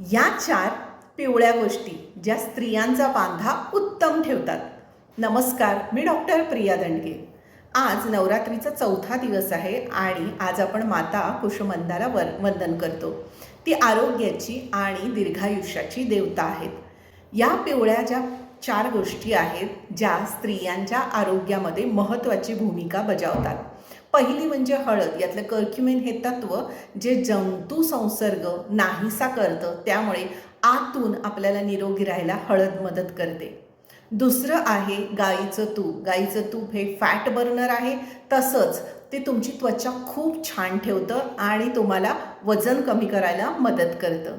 या चार पिवळ्या गोष्टी ज्या स्त्रियांचा बांधा उत्तम ठेवतात. नमस्कार मी डॉक्टर प्रिया दंडगे आज नवरात्रीचा चौथा दिवस आहे आणि आज आपण माता कुशमंदाला वर वंदन करतो. ती आरोग्याची आणि दीर्घायुष्याची देवता आहेत. या पिवळ्या ज्या चार गोष्टी आहेत ज्या स्त्रियांच्या आरोग्यामध्ये महत्त्वाची भूमिका बजावतात. पहिली म्हणजे हळद यातलं कर्क्युमेन हे तत्व जे जंतू संसर्ग नाहीसा करतं त्यामुळे आतून आपल्याला निरोगी राहायला हळद मदत करते. दुसरं आहे गाईचं तूप. गाईचं तूप हे फॅट बर्नर आहे तसंच ते तुमची त्वचा खूप छान ठेवतं आणि तुम्हाला वजन कमी करायला मदत करतं.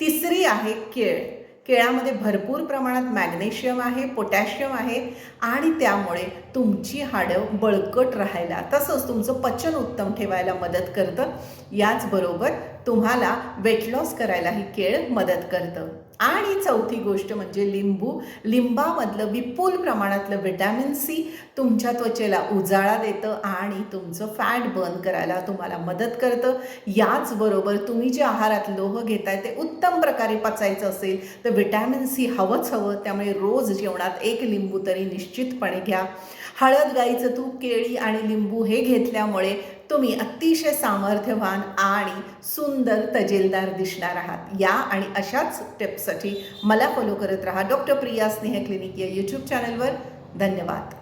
तिसरी आहे केळ. केळामध्ये भरपूर प्रमाणात मॅग्नेशियम आहे पोटॅशियम आहे आणि त्यामुळे तुमची हाडं बळकट राहायला तसंच तुमचं पचन उत्तम ठेवायला मदत करतं. याचबरोबर तुम्हाला वेट लॉस करायला ही केळ मदत करतं. आणि चौथी गोष्ट म्हणजे लिंबू. लिंबामधलं विपुल प्रमाणातलं विटॅमिन सी तुमच्या त्वचेला उजाळा देतं आणि तुमचं फॅट बर्न करायला तुम्हाला मदत करतं. याचबरोबर तुम्ही जे आहारात लोह घेताय ते उत्तम प्रकारे पचायचं असेल तर विटॅमिन सी हवंच हवं त्यामुळे रोज जेवणात एक लिंबू तरी निश्चितपणे घ्या. हळद गाईचं तूप केळी आणि लिंबू हे घेतल्यामुळे तुम्ही अतिशय सामर्थ्यवान आणि सुंदर तजेलदार दिसणार आहात. या आणि अशाच टिप्ससाठी मला फॉलो करत राहा डॉक्टर प्रिया स्नेह क्लिनिक या यूट्यूब चॅनलवर धन्यवाद.